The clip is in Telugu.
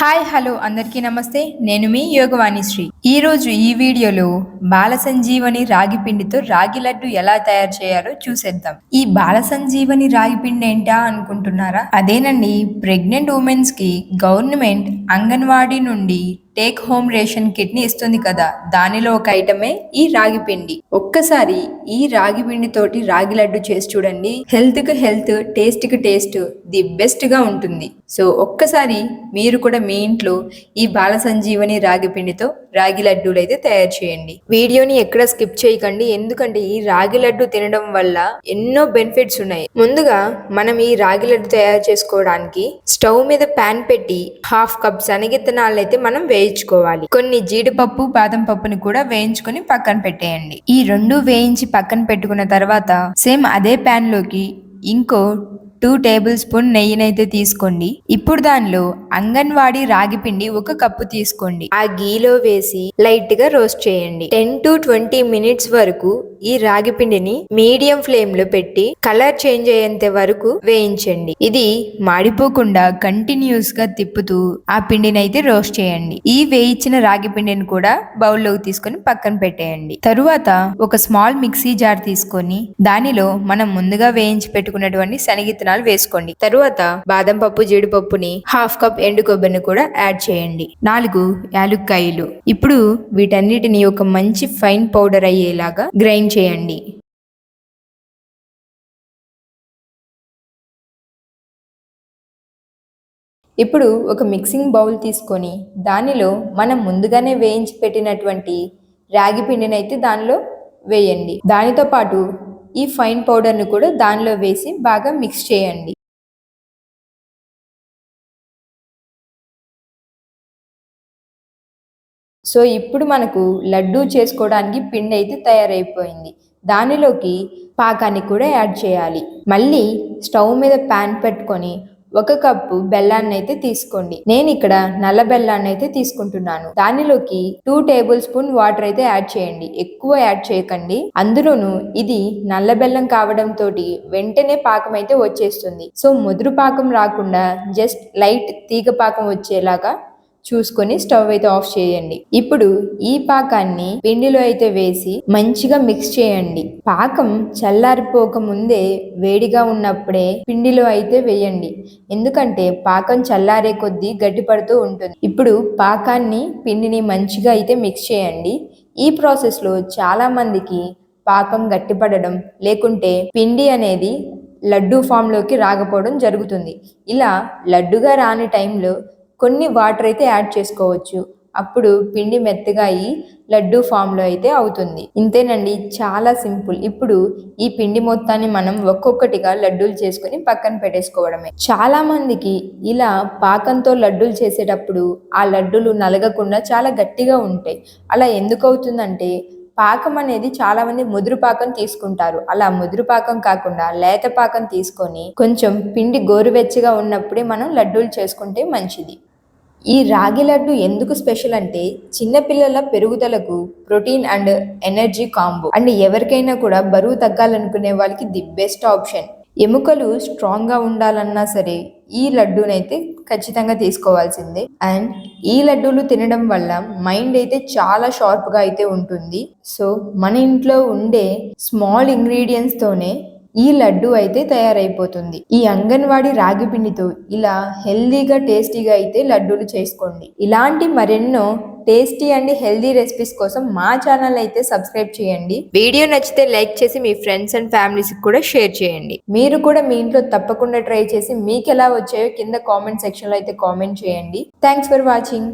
హాయ్ హలో అందరికీ నమస్తే. నేను మీ యోగవాణి శ్రీ. ఈరోజు ఈ వీడియోలో బాల సంజీవని రాగి పిండితో రాగి లడ్డు ఎలా తయారు చేయాలో చూసేద్దాం. ఈ బాల సంజీవని రాగి పిండి ఏంటా అనుకుంటున్నారా? అదేనండి ప్రెగ్నెంట్ ఉమెన్స్కి గవర్నమెంట్ అంగన్వాడీ నుండి టేక్ హోమ్ రేషన్ కిట్ని ఇస్తుంది కదా దానిలో ఒక ఐటమే ఈ రాగి పిండి. ఒక్కసారి ఈ రాగి పిండి తోటి రాగి లడ్డు చేసి చూడండి. హెల్త్కి హెల్త్ టేస్ట్కి టేస్ట్ ది బెస్ట్గా ఉంటుంది. సో ఒక్కసారి మీరు కూడా మీ ఇంట్లో ఈ బాల సంజీవని రాగి పిండితో రాగి లడ్డూలు అయితే తయారు చేయండి. వీడియోని ఎక్కడ స్కిప్ చేయకండి. ఎందుకంటే ఈ రాగి లడ్డు తినడం వల్ల ఎన్నో బెనిఫిట్స్ ఉన్నాయి. ముందుగా మనం ఈ రాగి లడ్డు తయారు చేసుకోవడానికి స్టవ్ మీద పాన్ పెట్టి హాఫ్ కప్ శనగిత్తనాలు అయితే మనం వేయించుకోవాలి. కొన్ని జీడిపప్పు బాదం పప్పుని కూడా వేయించుకొని పక్కన పెట్టేయండి. ఈ రెండు వేయించి పక్కన పెట్టుకున్న తర్వాత సేమ్ అదే పాన్లోకి ఇంకో టూ టేబుల్ స్పూన్ నెయ్యినైతే తీసుకోండి. ఇప్పుడు దానిలో అంగన్వాడీ రాగి పిండి ఒక కప్పు తీసుకోండి. ఆ గీలో వేసి లైట్గా రోస్ట్ చేయండి. టెన్ టు ట్వంటీ మినిట్స్ వరకు ఈ రాగి పిండిని మీడియం ఫ్లేమ్లో పెట్టి కలర్ చేంజ్ అయ్యేంత వరకు వేయించండి. ఇది మాడిపోకుండా కంటిన్యూస్గా తిప్పుతూ ఆ పిండిని అయితే రోస్ట్ చేయండి. ఈ వేయించిన రాగి పిండిని కూడా బౌల్లోకి తీసుకొని పక్కన పెట్టేయండి. తరువాత ఒక స్మాల్ మిక్సీ జార్ తీసుకొని దానిలో మనం ముందుగా వేయించి పెట్టుకున్నటువంటి శనగిత్తనాలు వేసుకోండి. తరువాత బాదం పప్పు జీడిపప్పుని హాఫ్ కప్ ఎండు కొబ్బరిని కూడా యాడ్ చేయండి. నాలుగు యాలుక్కాయలు. ఇప్పుడు వీటన్నిటిని ఒక మంచి ఫైన్ పౌడర్ అయ్యేలాగా గ్రైండ్ చేయండి. ఇప్పుడు ఒక మిక్సింగ్ బౌల్ తీసుకొని దానిలో మనం ముందుగానే వేయించి పెట్టినటువంటి రాగి పిండినైతే దానిలో వేయండి. దానితో పాటు ఈ ఫైన్ పౌడర్ను కూడా దానిలో వేసి బాగా మిక్స్ చేయండి. సో ఇప్పుడు మనకు లడ్డూ చేసుకోవడానికి పిండి అయితే తయారైపోయింది. దానిలోకి పాకాన్ని కూడా యాడ్ చేయాలి. మళ్ళీ స్టవ్ మీద ప్యాన్ పెట్టుకొని ఒక కప్పు బెల్లాన్ని అయితే తీసుకోండి. నేను ఇక్కడ నల్ల బెల్లాన్ని అయితే తీసుకుంటున్నాను. దానిలోకి టూ టేబుల్ స్పూన్ వాటర్ అయితే యాడ్ చేయండి. ఎక్కువ యాడ్ చేయకండి. అందులోను ఇది నల్ల బెల్లం కావడం తోటి వెంటనే పాకం అయితే వచ్చేస్తుంది. సో ముదురు పాకం రాకుండా జస్ట్ లైట్ తీగ పాకం వచ్చేలాగా చూసుకొని స్టవ్ అయితే ఆఫ్ చేయండి. ఇప్పుడు ఈ పాకాన్ని పిండిలో అయితే వేసి మంచిగా మిక్స్ చేయండి. పాకం చల్లారిపోక ముందే వేడిగా ఉన్నప్పుడే పిండిలో అయితే వేయండి. ఎందుకంటే పాకం చల్లారే కొద్దీ గట్టిపడుతూ ఉంటుంది. ఇప్పుడు పాకాన్ని పిండిని మంచిగా అయితే మిక్స్ చేయండి. ఈ ప్రాసెస్లో చాలా మందికి పాకం గట్టిపడడం లేకుంటే పిండి అనేది లడ్డూ ఫామ్లోకి రాకపోవడం జరుగుతుంది. ఇలా లడ్డుగా రాని టైంలో కొన్ని వాటర్ అయితే యాడ్ చేసుకోవచ్చు. అప్పుడు పిండి మెత్తగా అయ్యి లడ్డూ ఫామ్లో అయితే అవుతుంది. ఇంతేనండి చాలా సింపుల్. ఇప్పుడు ఈ పిండి మొత్తాన్ని మనం ఒక్కొక్కటిగా లడ్డూలు చేసుకొని పక్కన పెట్టేసుకోవడమే. చాలా మందికి ఇలా పాకంతో లడ్డూలు చేసేటప్పుడు ఆ లడ్డూలు నలగకుండా చాలా గట్టిగా ఉంటాయి. అలా ఎందుకు అవుతుందంటే పాకం అనేది చాలా మంది ముదురు పాకం తీసుకుంటారు. అలా ముదురు పాకం కాకుండా లేత పాకం తీసుకొని కొంచెం పిండి గోరువెచ్చగా ఉన్నప్పుడే మనం లడ్డూలు చేసుకుంటే మంచిది. ఈ రాగి లడ్డు ఎందుకు స్పెషల్ అంటే చిన్నపిల్లల పెరుగుదలకు protein and energy combo. And ఎవరికైనా కూడా బరువు తగ్గాలనుకునే వాళ్ళకి ది బెస్ట్ ఆప్షన్. ఎముకలు స్ట్రాంగ్గా ఉండాలన్నా సరే ఈ లడ్డూనైతే ఖచ్చితంగా తీసుకోవాల్సిందే. అండ్ ఈ లడ్డూలు తినడం వల్ల మైండ్ అయితే చాలా షార్ప్గా అయితే ఉంటుంది. సో మన ఇంట్లో ఉండే స్మాల్ ఇంగ్రీడియంట్స్తోనే ఈ లడ్డు అయితే తయారైపోతుంది. ఈ అంగన్వాడి రాగి పిండితో ఇలా హెల్దీగా టేస్టీగా అయితే లడ్డూలు చేసుకోండి. ఇలాంటి మరెన్నో టేస్టీ అండ్ హెల్దీ రెసిపీస్ కోసం మా ఛానల్ అయితే సబ్స్క్రైబ్ చేయండి. వీడియో నచ్చితే లైక్ చేసి మీ ఫ్రెండ్స్ అండ్ ఫ్యామిలీస్ కూడా షేర్ చేయండి. మీరు కూడా మీ ఇంట్లో తప్పకుండా ట్రై చేసి మీకు ఎలా వచ్చాయో కింద కామెంట్ సెక్షన్లో అయితే కామెంట్ చేయండి. Thanks for watching.